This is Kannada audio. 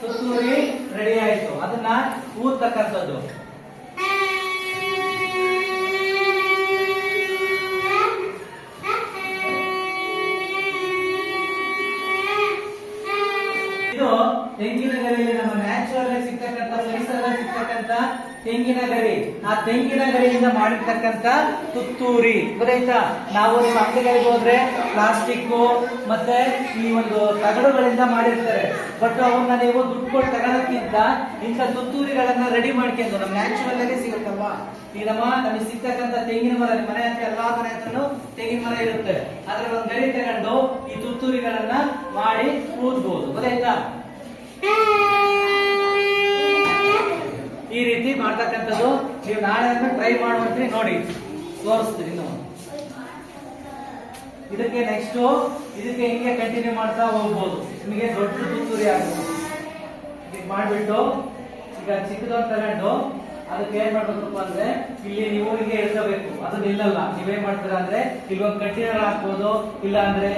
ತುತ್ತೂರಿ ರೆಡಿ ಆಯ್ತು. ಅದನ್ನ ಊದ್ತಕ್ಕಂಥದ್ದು. ಇದು ತೆಂಗಿನ ಸಿಗ್ತಕ್ಕಂಥ ತೆಂಗಿನ ಗರಿ. ಆ ತೆಂಗಿನ ಗರಿಯಿಂದ ಮಾಡಿರ್ತಕ್ಕಂಥ ತುತ್ತೂರಿ. ಗೊತ್ತಾಯ್ತಾ? ನಾವು ಅಂಗಡಿಗಳಿಗೆ ಹೋದ್ರೆ ಪ್ಲಾಸ್ಟಿಕ್ ಮತ್ತೆ ಈ ಒಂದು ತಗಡುಗಳಿಂದ ಮಾಡಿರ್ತಾರೆ. ಬಟ್ ಅವನ್ನ ನೀವು ದುಡ್ಡು ಕೊಟ್ಟು ತಗೊಳಕ್ಕಿಂತ ಇಂಥ ತುತ್ತೂರಿಗಳನ್ನ ರೆಡಿ ಮಾಡ್ಕೊಂಡು ನಮ್ಮ ನ್ಯಾಚುರಲ್ ಆಗಿ ಸಿಗುತ್ತಲ್ವಾ? ಈಗ ನಮಗೆ ಸಿಗ್ತಕ್ಕಂಥ ತೆಂಗಿನ ಮರ ಮನೆ ಹತ್ರ ಎಲ್ಲಾ ಮನೆ ಹತ್ರನು ತೆಂಗಿನ ಮರ ಇರುತ್ತೆ. ಅದ್ರ ಒಂದು ಗರಿ ತಗೊಂಡು ಈ ತುತ್ತೂರಿಗಳನ್ನ ಮಾಡಿ ಕೂದ್ಬಹುದು ಗೊತ್ತಾಯ್ತಾ ಈ ರೀತಿ ಮಾಡ್ತಕ್ಕಂಥದ್ದು, ನೀವು ನಾಳೆ ಟ್ರೈ ಮಾಡುವಂತ್ರಿ ನೋಡಿ ತೋರಿಸ್ತೀನಿ ಇನ್ನು. ಇದಕ್ಕೆ ನೆಕ್ಸ್ಟ್ ಇದಕ್ಕೆ ಹಿಂಗೆ ಕಂಟಿನ್ಯೂ ಮಾಡ್ತಾ ಹೋಗ್ಬೋದು. ನಿಮಗೆ ದೊಡ್ಡ ತುತ್ತೂರಿ ಆಗ್ಬೋದು. ಮಾಡ್ಬಿಟ್ಟು, ಈಗ ಚಿಕ್ಕದೊಂದು ತಗೊಂಡು ಅದಕ್ಕೆ ಏನ್ ಮಾಡ್ಬೇಕಪ್ಪ ಅಂದ್ರೆ, ಇಲ್ಲಿ ನೀವು ಹಿಂಗೆ ಇಳ್ಕೋಬೇಕು. ಅದನ್ನ ಇಲ್ಲಲ್ಲ, ನೀವೇನ್ ಮಾಡ್ತೀರಾ ಅಂದ್ರೆ ಒಂದು ಕಂಟಿನ್ಯೂ ಹಾಕ್ಬೋದು ಇಲ್ಲ ಅಂದ್ರೆ